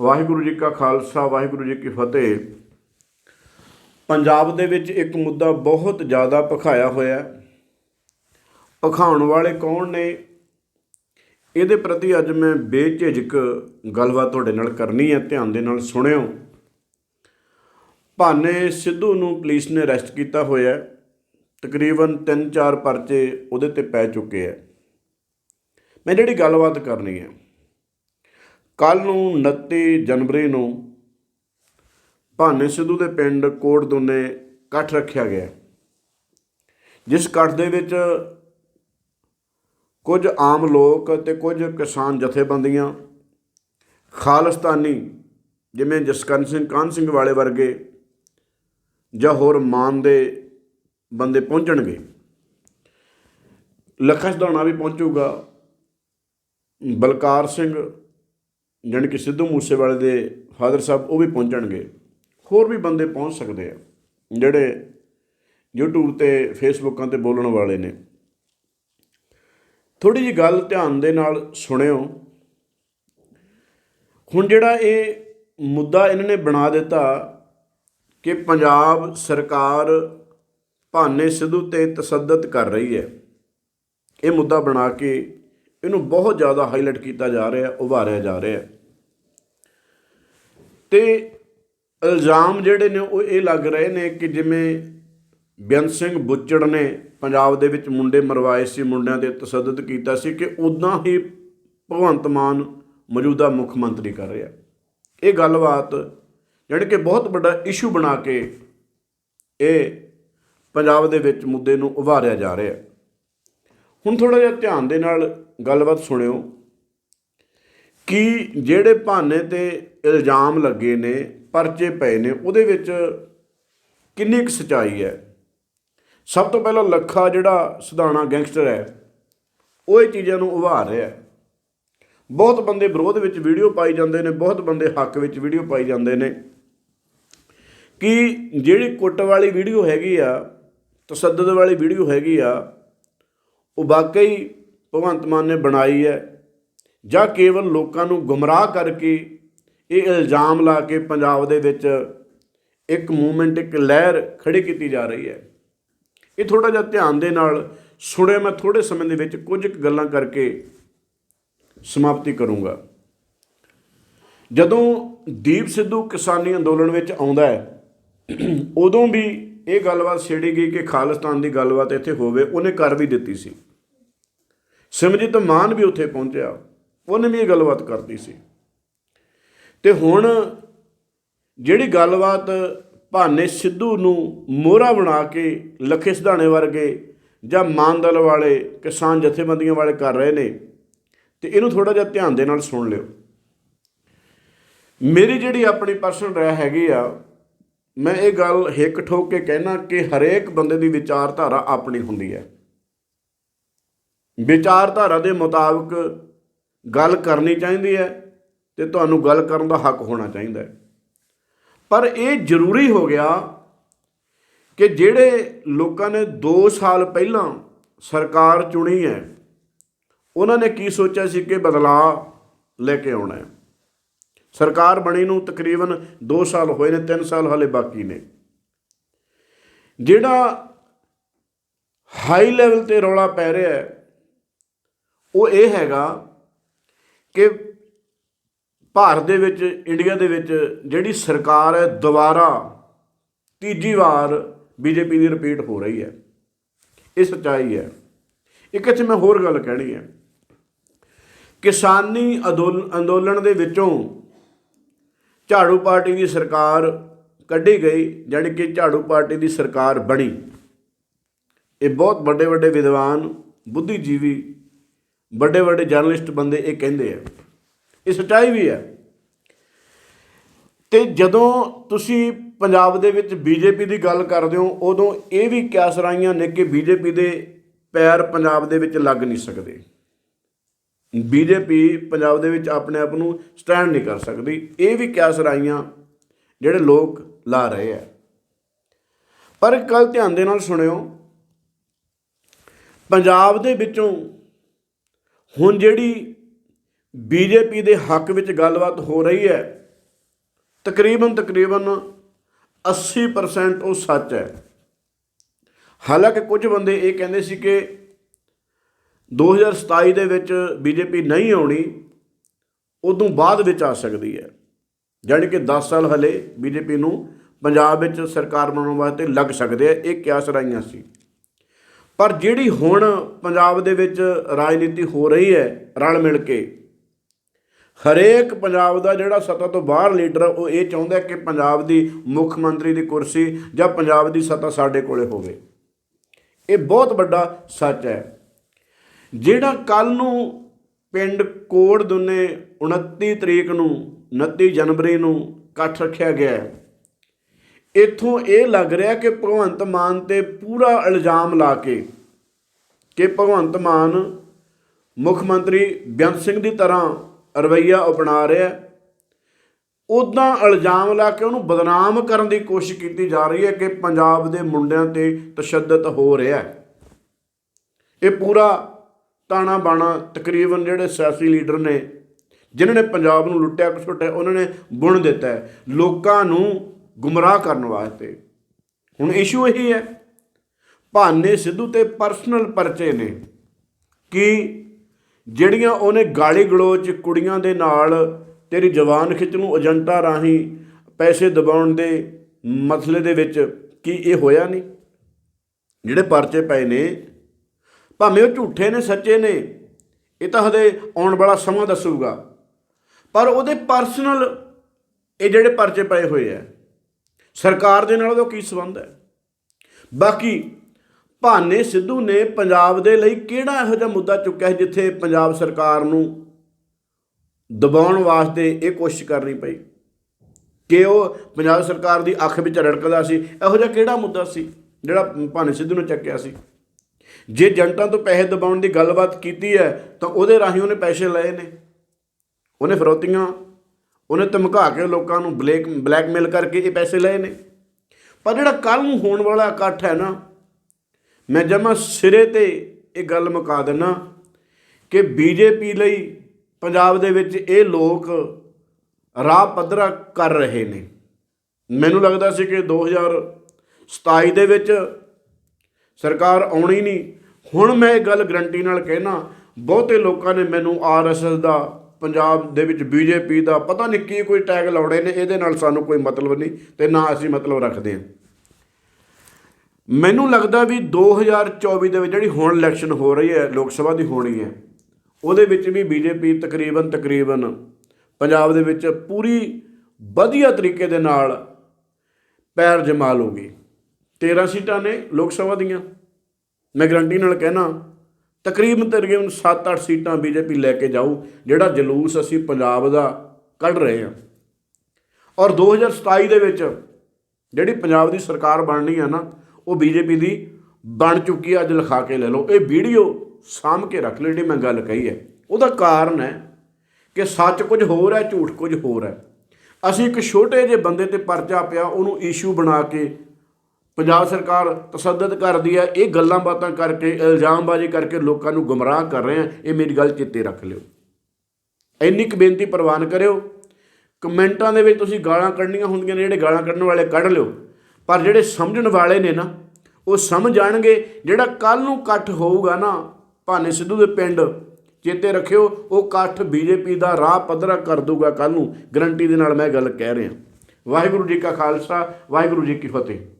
ਵਾਹਿਗੁਰੂ ਜੀ ਕਾ ਖਾਲਸਾ, ਵਾਹਿਗੁਰੂ ਜੀ ਕੀ ਫਤਿਹ। ਪੰਜਾਬ ਦੇ ਵਿੱਚ ਇੱਕ ਮੁੱਦਾ ਬਹੁਤ ਜ਼ਿਆਦਾ ਭਖਾਇਆ ਹੋਇਆ ਹੈ। ਭਖਾਉਣ ਵਾਲੇ ਕੌਣ ਨੇ? ਇਹਦੇ ਪ੍ਰਤੀ ਅੱਜ ਮੈਂ ਬੇਝਿਜਕ ਗੱਲਬਾਤ ਤੁਹਾਡੇ ਨਾਲ ਕਰਨੀ ਹੈ, ਧਿਆਨ ਦੇ ਨਾਲ ਸੁਣਿਓ। ਭਾਨੇ ਸਿੱਧੂ ਨੂੰ ਪੁਲਿਸ ਨੇ ਅਰੈਸਟ ਕੀਤਾ ਹੋਇਆ ਹੈ। ਤਕਰੀਬਨ 3-4 ਪਰਚੇ ਉਹਦੇ ਤੇ ਪੈ ਚੁੱਕੇ ਹੈ। ਮੈਂ ਜਿਹੜੀ ਗੱਲਬਾਤ ਕਰਨੀ ਹੈ ਕੱਲ ਨੂੰ 29 ਜਨਵਰੀ ਨੂੰ ਭਾਨੇ ਸਿੱਧੂ ਦੇ ਪਿੰਡ ਕੋਟ ਦੋਨੇ ਇਕੱਠ ਰੱਖਿਆ ਗਿਆ। ਜਿਸ ਇਕੱਠ ਦੇ ਵਿੱਚ ਕੁਝ ਆਮ ਲੋਕ ਤੇ ਕੁਝ ਕਿਸਾਨ ਜਥੇਬੰਦੀਆਂ, ਖਾਲਸਤਾਨੀ ਜਿਵੇਂ ਜਸਕਰਨ ਸਿੰਘ, ਕਾਹਨ ਸਿੰਘ ਵਾਲੇ ਵਰਗੇ ਜਾਂ ਹੋਰ ਮਾਨ ਦੇ ਬੰਦੇ ਪਹੁੰਚਣਗੇ। ਲੱਖਾ ਸਦਾਣਾ ਵੀ ਪਹੁੰਚੂਗਾ। ਬਲਕਾਰ ਸਿੰਘ ਜਾਣੀ ਕਿ ਸਿੱਧੂ ਮੂਸੇਵਾਲੇ ਦੇ ਫਾਦਰ ਸਾਹਿਬ ਉਹ ਵੀ ਪਹੁੰਚਣਗੇ। ਹੋਰ ਵੀ ਬੰਦੇ ਪਹੁੰਚ ਸਕਦੇ ਆ, ਜਿਹੜੇ YouTube ਤੇ ਫੇਸਬੁੱਕਾਂ ਤੇ ਬੋਲਣ ਵਾਲੇ ਨੇ। ਥੋੜੀ ਜੀ ਗੱਲ ਧਿਆਨ ਦੇ ਨਾਲ ਸੁਣਿਓ। ਹੁਣ ਜਿਹੜਾ ਇਹ ਮੁੱਦਾ ਇਹਨਾਂ ਨੇ ਬਣਾ ਦਿੱਤਾ ਕਿ ਪੰਜਾਬ ਸਰਕਾਰ ਭਾਨੇ ਸਿੱਧੂ ਤੇ ਤਸੱਦਦ ਕਰ ਰਹੀ ਹੈ, ਇਹ ਮੁੱਦਾ ਬਣਾ ਕੇ ਇਹਨੂੰ ਬਹੁਤ ਜ਼ਿਆਦਾ ਹਾਈਲਾਈਟ ਕੀਤਾ ਜਾ ਰਿਹਾ, ਉਭਾਰਿਆ ਜਾ ਰਿਹਾ ਤੇ ਇਲਜ਼ਾਮ ਜਿਹੜੇ ਨੇ ਉਹ ਇਹ ਲੱਗ ਰਹੇ ਨੇ ਕਿ ਜਿਵੇਂ ਬੇਅੰਤ ਸਿੰਘ ਬੁੱਚੜ ਨੇ ਪੰਜਾਬ ਦੇ ਵਿੱਚ ਮੁੰਡੇ ਮਰਵਾਏ ਸੀ, ਮੁੰਡਿਆਂ ਤੇ ਤਸੱਦਦ ਕੀਤਾ ਸੀ ਕਿ ਉਦਾਂ ਹੀ ਭਗਵੰਤ ਮਾਨ ਮੌਜੂਦਾ ਮੁੱਖ ਮੰਤਰੀ ਕਰ ਰਿਹਾ ਇਹ ਗੱਲਬਾਤ ਜਿਹੜੀ ਕਿ ਬਹੁਤ ਵੱਡਾ ਇਸ਼ੂ ਬਣਾ ਕੇ ਇਹ ਪੰਜਾਬ ਦੇ ਵਿੱਚ ਮੁੱਦੇ ਨੂੰ ਉਭਾਰਿਆ ਜਾ ਰਿਹਾ ਹੁਣ ਥੋੜਾ ਜਿਹਾ ਧਿਆਨ ਦੇ ਨਾਲ ਗੱਲਬਾਤ ਸੁਣਿਓ ਕਿ ਜਿਹੜੇ ਭਾਨੇ ਤੇ ਇਲਜ਼ਾਮ ਲੱਗੇ ਨੇ, ਪਰਚੇ ਪਏ ਨੇ, ਉਹਦੇ ਵਿੱਚ ਕਿੰਨੀ ਕੁ ਸਚਾਈ ਹੈ? ਸਭ ਤੋਂ ਪਹਿਲਾਂ ਲੱਖਾ ਜਿਹੜਾ ਸੁਧਾਣਾ ਗੈਂਗਸਟਰ ਹੈ, ਉਹ ਇਹ ਚੀਜ਼ਾਂ ਨੂੰ ਉਭਾਰ ਰਿਹਾ ਹੈ। ਬਹੁਤ ਬੰਦੇ ਵਿਰੋਧ ਵਿੱਚ ਵੀਡੀਓ ਪਾਈ ਜਾਂਦੇ ਨੇ, ਬਹੁਤ ਬੰਦੇ ਹੱਕ ਵਿੱਚ ਵੀਡੀਓ ਪਾਈ ਜਾਂਦੇ ਨੇ ਕਿ ਜਿਹੜੀ ਕੁੱਟ ਵਾਲੀ ਵੀਡੀਓ ਹੈਗੀ ਆ, ਤਸੱਦਦ ਵਾਲੀ ਵੀਡੀਓ ਹੈਗੀ ਆ, ਉਹ ਵਾਕਈ ਭਗਵੰਤ ਮਾਨ ਨੇ ਬਣਾਈ ਹੈ, ਜਾਂ ਕੇਵਲ ਲੋਕਾਂ ਨੂੰ ਗੁੰਮਰਾਹ ਕਰਕੇ ਇਹ ਇਲਜ਼ਾਮ ਲਾ ਕੇ ਪੰਜਾਬ ਦੇ ਵਿੱਚ ਇੱਕ ਮੂਵਮੈਂਟ, ਇੱਕ ਲਹਿਰ ਖੜੀ ਕੀਤੀ ਜਾ ਰਹੀ ਹੈ। ਇਹ ਥੋੜਾ ਜਿਹਾ ਧਿਆਨ ਦੇ ਨਾਲ ਸੁਣਿਆ, ਮੈਂ ਥੋੜੇ ਸਮੇਂ ਦੇ ਵਿੱਚ ਕੁਝ ਕੁ ਗੱਲਾਂ ਕਰਕੇ ਸਮਾਪਤੀ ਕਰੂੰਗਾ। ਜਦੋਂ ਦੀਪ ਸਿੱਧੂ ਕਿਸਾਨੀ ਅੰਦੋਲਨ ਵਿੱਚ ਆਉਂਦਾ ਹੈ, ਉਦੋਂ ਵੀ ਇਹ ਗੱਲਬਾਤ ਛੇੜੀ ਗਈ ਕਿ ਖਾਲਿਸਤਾਨ ਦੀ ਗੱਲਬਾਤ ਇੱਥੇ ਹੋਵੇ, ਉਹਨੇ ਕਰ ਵੀ ਦਿੱਤੀ ਸੀ। ਸਿਮਰਜੀਤ ਮਾਨ ਵੀ ਉੱਥੇ ਪਹੁੰਚਿਆ। ਉਹਨੇ ਵੀ ਇਹ ਗੱਲਬਾਤ ਕਰਦੀ ਸੀ। ਤੇ ਹੁਣ ਜਿਹੜੀ ਗੱਲਬਾਤ ਭਾਨੇ ਸਿੱਧੂ ਨੂੰ ਮੋਹਰਾ ਬਣਾ ਕੇ ਲੱਖੇ ਸਿਧਾਣੇ ਵਰਗੇ ਜਾਂ ਮਾਨਦਲ ਵਾਲੇ, ਕਿਸਾਨ ਜਥੇਬੰਦੀਆਂ ਵਾਲੇ ਕਰ ਰਹੇ ਨੇ, ਤੇ ਇਹਨੂੰ ਥੋੜਾ ਜਿਹਾ ਧਿਆਨ ਦੇ ਨਾਲ ਸੁਣ ਲਿਓ। ਮੇਰੀ ਜਿਹੜੀ ਆਪਣੀ ਪਰਸਨਲ ਰਾਏ ਹੈਗੀ ਆ, ਮੈਂ ਇਹ ਗੱਲ ਹਿੱਕ ਠੋਕ ਕੇ ਕਹਿਣਾ ਕਿ ਹਰੇਕ ਬੰਦੇ ਦੀ ਵਿਚਾਰਧਾਰਾ ਆਪਣੀ ਹੁੰਦੀ ਹੈ। ਵਿਚਾਰਧਾਰਾ ਦੇ ਮੁਤਾਬਕ ਗੱਲ ਕਰਨੀ ਚਾਹੀਦੀ ਹੈ ਤੇ ਤੁਹਾਨੂੰ ਗੱਲ ਕਰਨ ਦਾ ਹੱਕ ਹੋਣਾ ਚਾਹੀਦਾ ਹੈ। ਪਰ ਇਹ ਜ਼ਰੂਰੀ ਹੋ ਗਿਆ ਕਿ ਜਿਹੜੇ ਲੋਕਾਂ ਨੇ 2 ਸਾਲ ਪਹਿਲਾਂ ਸਰਕਾਰ ਚੁਣੀ ਹੈ, ਉਹਨਾਂ ਨੇ ਕੀ ਸੋਚਿਆ ਸੀ ਕਿ ਬਦਲਾਅ ਲੈ ਕੇ ਆਉਣਾ ਹੈ। ਸਰਕਾਰ ਬਣੀ ਨੂੰ ਤਕਰੀਬਨ 2 ਸਾਲ ਹੋਏ ਨੇ 3 ਸਾਲ ਹਲੇ ਬਾਕੀ ਨੇ। ਜਿਹੜਾ ਹਾਈ ਲੈਵਲ ਤੇ ਰੌਲਾ ਪੈ ਰਿਹਾ ਹੈ ਉਹ ਇਹ ਹੈਗਾ ਕਿ ਭਾਰਤ ਦੇ ਵਿੱਚ, ਇੰਡੀਆ ਦੇ ਵਿੱਚ ਜਿਹੜੀ ਸਰਕਾਰ ਹੈ, ਦੁਬਾਰਾ ਤੀਜੀ ਵਾਰ ਬੀਜੇਪੀ ਦੀ ਰਿਪੀਟ ਹੋ ਰਹੀ ਹੈ। ਇਹ ਸੱਚਾਈ ਹੈ। ਇੱਕ ਇੱਥੇ ਮੈਂ ਹੋਰ ਗੱਲ ਕਹਿਣੀ ਹੈ। ਕਿਸਾਨੀ ਅਦੋਲ- ਅੰਦੋਲਨ ਦੇ ਵਿੱਚੋਂ ਝਾੜੂ ਪਾਰਟੀ ਦੀ ਸਰਕਾਰ ਕੱਢੀ ਗਈ, ਜਾਣੀ ਕਿ ਝਾੜੂ ਪਾਰਟੀ ਦੀ ਸਰਕਾਰ ਬਣੀ। ਇਹ ਬਹੁਤ ਵੱਡੇ ਵੱਡੇ ਵਿਦਵਾਨ, ਬੁੱਧੀਜੀਵੀ ਵੱਡੇ ਵੱਡੇ ਜਰਨਲਿਸਟ ਬੰਦੇ ਇਹ ਕਹਿੰਦੇ ਆ। ਇਹ ਸੱਚਾਈ ਵੀ ਹੈ। ਤੇ ਜਦੋਂ ਤੁਸੀਂ ਪੰਜਾਬ ਦੇ ਵਿੱਚ ਬੀਜੇਪੀ ਦੀ ਗੱਲ ਕਰਦੇ ਹੋ, ਉਦੋਂ ਇਹ ਵੀ ਕਿਆਸ ਰਾਈਆਂ ਨੇ ਕਿ ਬੀਜੇਪੀ ਦੇ ਪੈਰ ਪੰਜਾਬ ਦੇ ਵਿੱਚ ਲੱਗ ਨਹੀਂ ਸਕਦੇ। ਬੀਜੇਪੀ ਪੰਜਾਬ ਦੇ ਵਿੱਚ ਆਪਣੇ ਆਪ ਨੂੰ ਸਟੈਂਡ ਨਹੀਂ ਕਰ ਸਕਦੀ। ਇਹ ਵੀ ਕਿਆਸ ਰਾਈਆਂ ਜਿਹੜੇ ਲੋਕ ਲਾ ਰਹੇ ਆ। ਪਰ ਕੱਲ ਧਿਆਨ ਦੇ ਨਾਲ ਸੁਣਿਓ। ਪੰਜਾਬ ਦੇ ਵਿੱਚੋਂ ਹੁਣ ਜਿਹੜੀ ਬੀਜੇਪੀ ਦੇ ਹੱਕ ਵਿੱਚ ਗੱਲਬਾਤ ਹੋ ਰਹੀ ਹੈ, ਤਕਰੀਬਨ ਤਕਰੀਬਨ 80% ਉਹ ਸੱਚ ਹੈ। ਹਾਲਾਂਕਿ ਕੁਝ ਬੰਦੇ ਇਹ ਕਹਿੰਦੇ ਸੀ ਕਿ 2027 ਦੇ ਵਿੱਚ ਬੀਜੇਪੀ ਨਹੀਂ ਆਉਣੀ, ਉਦੋਂ ਬਾਅਦ ਵਿੱਚ ਆ ਸਕਦੀ ਹੈ। ਜਾਣੀ ਕਿ 10 ਸਾਲ ਹਲੇ ਬੀਜੇਪੀ ਨੂੰ ਪੰਜਾਬ ਵਿੱਚ ਸਰਕਾਰ ਬਣਾਉਣ ਵਾਸਤੇ ਲੱਗ ਸਕਦੇ ਆ, ਇਹ ਕਿਆਸ ਰਾਈਆਂ ਸੀ। ਪਰ ਜਿਹੜੀ ਹੁਣ ਪੰਜਾਬ ਦੇ ਵਿੱਚ ਰਾਜਨੀਤੀ ਹੋ ਰਹੀ ਹੈ ਰਲ ਮਿਲ ਕੇ ਹਰੇਕ ਪੰਜਾਬ ਦਾ ਜਿਹੜਾ ਸੱਤਾ ਤੋਂ ਬਾਹਰ ਲੀਡਰ ਆ, ਉਹ ਇਹ ਚਾਹੁੰਦਾ ਕਿ ਪੰਜਾਬ ਦੀ ਮੁੱਖ ਮੰਤਰੀ ਦੀ ਕੁਰਸੀ ਜਾਂ ਪੰਜਾਬ ਦੀ ਸੱਤਾ ਸਾਡੇ ਕੋਲੇ ਹੋਵੇ। ਇਹ ਬਹੁਤ ਵੱਡਾ ਸੱਚ ਹੈ। ਜਿਹੜਾ ਕੱਲ ਨੂੰ ਪਿੰਡ ਕੋੜ ਦੁੰਨੇ 29 ਤਰੀਕ ਨੂੰ 29 ਜਨਵਰੀ ਨੂੰ ਇਕੱਠ ਰੱਖਿਆ ਗਿਆ ਹੈ ਇੱਥੋਂ ਇਹ ਲੱਗ ਰਿਹਾ ਕਿ ਭਗਵੰਤ ਮਾਨ ਤੇ ਪੂਰਾ ਇਲਜ਼ਾਮ ਲਾ ਕੇ ਕਿ ਭਗਵੰਤ ਮਾਨ ਮੁੱਖ ਮੰਤਰੀ ਬੇਅੰਤ ਸਿੰਘ ਦੀ ਤਰ੍ਹਾਂ ਰਵਈਆ ਅਪਣਾ ਰਿਹਾ ਉਦਾਂ ਇਲਜ਼ਾਮ ਲਾ ਕੇ ਉਹਨੂੰ ਬਦਨਾਮ ਕਰਨ ਦੀ ਕੋਸ਼ਿਸ਼ ਕੀਤੀ ਜਾ ਰਹੀ ਹੈ ਕਿ ਪੰਜਾਬ ਦੇ ਮੁੰਡਿਆਂ ਤੇ ਤਸ਼ੱਦਦ ਹੋ ਰਿਹਾ ਹੈ। ਇਹ ਪੂਰਾ ਤਾਣਾ ਬਾਣਾ ਤਕਰੀਬਨ ਜਿਹੜੇ ਸਿਆਸੀ ਲੀਡਰ ਨੇ, ਜਿਨ੍ਹਾਂ ਨੇ ਪੰਜਾਬ ਨੂੰ ਲੁੱਟਿਆ ਘਸੁੱਟਿਆ ਉਹਨਾਂ ਨੇ ਬੁਣ ਦਿੱਤਾ ਲੋਕਾਂ ਨੂੰ ਗੁੰਮਰਾਹ ਕਰਨ ਵਾਸਤੇ। ਹੁਣ ਇਸ਼ੂ ਇਹੀ ਹੈ, ਭਾਨੇ ਸਿੱਧੂ ਤੇ ਪਰਸਨਲ ਪਰਚੇ ਨੇ ਕਿ ਜਿਹੜੀਆਂ ਉਹਨੇ ਗਾਲੀ ਗਲੋਚ ਕੁੜੀਆਂ ਦੇ ਨਾਲ ਤੇਰੀ ਜਵਾਨ ਖਿੱਚ ਨੂੰ ਏਜੰਟਾਂ ਰਾਹੀਂ ਪੈਸੇ ਦਬਾਉਣ ਦੇ ਮਸਲੇ ਦੇ ਵਿੱਚ ਕੀ ਇਹ ਹੋਇਆ ਨਹੀਂ? ਜਿਹੜੇ ਪਰਚੇ ਪਏ ਨੇ, ਭਾਵੇਂ ਉਹ ਝੂਠੇ ਨੇ, ਸੱਚੇ ਨੇ, ਇਹ ਤਾਂ ਹਦੇ ਆਉਣ ਵਾਲਾ ਸਮਾਂ ਦੱਸੂਗਾ। ਪਰ ਉਹਦੇ ਪਰਸਨਲ ਇਹ ਜਿਹੜੇ ਪਰਚੇ ਪਏ ਹੋਏ ਆ ਸਰਕਾਰ ਦੇ ਨਾਲ ਉਹਦਾ ਕੀ ਸੰਬੰਧ ਹੈ? ਬਾਕੀ ਭਾਨੇ ਸਿੱਧੂ ਨੇ ਪੰਜਾਬ ਦੇ ਲਈ ਕਿਹੜਾ ਇਹੋ ਜਿਹਾ ਮੁੱਦਾ ਚੁੱਕਿਆ ਹੈ ਜਿੱਥੇ ਪੰਜਾਬ ਸਰਕਾਰ ਨੂੰ ਦਬਾਉਣ ਵਾਸਤੇ ਇਹ ਕੋਸ਼ਿਸ਼ ਕਰਨੀ ਪਈ? ਕਿ ਉਹ ਪੰਜਾਬ ਸਰਕਾਰ ਦੀ ਅੱਖ ਵਿੱਚ ਰੜਕਦਾ ਸੀ? ਇਹੋ ਜਿਹਾ ਕਿਹੜਾ ਮੁੱਦਾ ਸੀ ਜਿਹੜਾ ਭਾਨੇ ਸਿੱਧੂ ਨੇ ਚੱਕਿਆ ਸੀ? ਜੇ ਜੰਟਾਂ ਤੋਂ ਪੈਸੇ ਦਬਾਉਣ ਦੀ ਗੱਲਬਾਤ ਕੀਤੀ ਹੈ ਤਾਂ ਉਹਦੇ ਰਾਹੀਂ ਉਹਨੇ ਪੈਸੇ ਲਏ ਨੇ। ਉਹਨੇ ਫਰੋਤੀਆਂ ਉਹਨੇ ਧਮਕਾ ਕੇ ਲੋਕਾਂ ਨੂੰ ਬਲੈਕ ਬਲੈਕਮੇਲ ਕਰਕੇ ਇਹ ਪੈਸੇ ਲਏ ਨੇ। ਪਰ ਜਿਹੜਾ ਕੱਲ ਨੂੰ ਹੋਣ ਵਾਲਾ ਇਕੱਠ ਹੈ ਨਾ, ਮੈਂ ਜਮਾ ਸਿਰੇ ਤੇ ਇਹ ਗੱਲ ਮੁਕਾ ਦਿੰਨਾ ਕਿ ਬੀਜੇਪੀ ਲਈ ਪੰਜਾਬ ਦੇ ਵਿੱਚ ਇਹ ਲੋਕ ਰਾਹ ਪੱਧਰਾ ਕਰ ਰਹੇ ਨੇ। ਮੈਨੂੰ ਲੱਗਦਾ ਸੀ ਕਿ 2027 ਦੇ ਵਿੱਚ ਸਰਕਾਰ ਆਉਣੀ ਨਹੀਂ। ਹੁਣ ਮੈਂ ਇਹ ਗੱਲ ਗਰੰਟੀ ਨਾਲ ਕਹਿਣਾ ਬਹੁਤੇ ਲੋਕਾਂ ਨੇ ਮੈਨੂੰ ਆਰਐਸਐਸ ਦਾ ਪੰਜਾਬ ਦੇ ਵਿੱਚ ਬੀਜੇਪੀ ਦਾ ਪਤਾ ਨਹੀਂ ਕੀ ਕੋਈ ਟੈਗ ਲਾਉਣੇ ਨੇ, ਇਹਦੇ ਨਾਲ ਸਾਨੂੰ ਕੋਈ ਮਤਲਬ ਨਹੀਂ ਤੇ ਨਾ ਅਸੀਂ ਮਤਲਬ ਰੱਖਦੇ ਹਾਂ। ਮੈਨੂੰ ਲੱਗਦਾ ਵੀ 2024 ਦੇ ਵਿੱਚ ਜਿਹੜੀ ਹੁਣ ਇਲੈਕਸ਼ਨ ਹੋ ਰਹੀ ਹੈ, ਲੋਕ ਸਭਾ ਦੀ ਹੋਣੀ ਹੈ, ਉਹਦੇ ਵਿੱਚ ਵੀ ਬੀਜੇਪੀ ਤਕਰੀਬਨ ਤਕਰੀਬਨ ਪੰਜਾਬ ਦੇ ਵਿੱਚ ਪੂਰੀ ਵਧੀਆ ਤਰੀਕੇ ਦੇ ਨਾਲ ਪੈਰ ਜਮਾ ਲੂਗੀ 13 ਸੀਟਾਂ ਨੇ ਲੋਕ ਸਭਾ ਦੀਆਂ। ਮੈਂ ਗਰੰਟੀ ਨਾਲ ਕਹਿਣਾ ਤਕਰੀਬਨ ਤਕਰੀਬਨ 7-8 ਸੀਟਾਂ ਬੀਜੇਪੀ ਲੈ ਕੇ ਜਾਊ, ਜਿਹੜਾ ਜਲੂਸ ਅਸੀਂ ਪੰਜਾਬ ਦਾ ਕੱਢ ਰਹੇ ਹਾਂ। ਔਰ 2027 ਦੇ ਵਿੱਚ ਜਿਹੜੀ ਪੰਜਾਬ ਦੀ ਸਰਕਾਰ ਬਣਨੀ ਆ ਨਾ, ਉਹ ਬੀਜੇਪੀ ਦੀ ਬਣ ਚੁੱਕੀ ਆ, ਅੱਜ ਲਿਖਾ ਕੇ ਲੈ ਲਓ। ਇਹ ਵੀਡੀਓ ਸਾਂਭ ਕੇ ਰੱਖ ਲਓ, ਜਿਹੜੀ ਮੈਂ ਗੱਲ ਕਹੀ ਹੈ। ਉਹਦਾ ਕਾਰਨ ਹੈ ਕਿ ਸੱਚ ਕੁਝ ਹੋਰ ਹੈ, ਝੂਠ ਕੁਝ ਹੋਰ ਹੈ। ਅਸੀਂ ਇੱਕ ਛੋਟੇ ਜਿਹੇ ਬੰਦੇ ਤੇ ਪਰਚਾ ਪਿਆ, ਉਹਨੂੰ ਇਸ਼ੂ ਬਣਾ ਕੇ ਪੰਜਾਬ ਸਰਕਾਰ ਤਸੱਦਦ ਕਰਦੀ ਹੈ, ਇਹ ਗੱਲਾਂ ਬਾਤਾਂ ਕਰਕੇ, ਇਲਜ਼ਾਮਬਾਜ਼ੀ ਕਰਕੇ ਲੋਕਾਂ ਨੂੰ ਗੁੰਮਰਾਹ ਕਰ ਰਹੇ ਆ ਇਹ ਮੇਰੀ ਗੱਲ ਚਿੱਤੇ ਰੱਖ ਲਿਓ। ਇੰਨੀ ਕੁ ਬੇਨਤੀ ਪ੍ਰਵਾਨ ਕਰਿਓ। ਕਮੈਂਟਾਂ ਦੇ ਵਿੱਚ ਤੁਸੀਂ ਗਾਲਾਂ ਕੱਢਣੀਆਂ ਹੁੰਦੀਆਂ ਨੇ, ਜਿਹੜੇ ਗਾਲਾਂ ਕੱਢਣ ਵਾਲੇ ਕੱਢ ਲਿਓ। ਪਰ ਜਿਹੜੇ ਸਮਝਣ ਵਾਲੇ ਨੇ ਨਾ, ਉਹ ਸਮਝ ਜਾਣਗੇ, ਜਿਹੜਾ ਕੱਲ ਨੂੰ ਇਕੱਠ ਹੋਊਗਾ ਨਾ, ਭਾਨੇ ਸਿੱਧੂ ਦੇ ਪਿੰਡ, ਚੇਤੇ ਰੱਖਿਓ, ਉਹ ਇਕੱਠ ਬੀਜੇਪੀ ਦਾ ਰਾਹ ਪੱਧਰਾ ਕਰ ਦੂਗਾ ਕੱਲ ਨੂੰ। ਗਰੰਟੀ ਦੇ ਨਾਲ ਮੈਂ ਗੱਲ ਕਹਿ ਰਿਹਾ। ਵਾਹਿਗੁਰੂ ਜੀ ਕਾ ਖਾਲਸਾ, ਵਾਹਿਗੁਰੂ ਜੀ ਕੀ ਫਤਿਹ।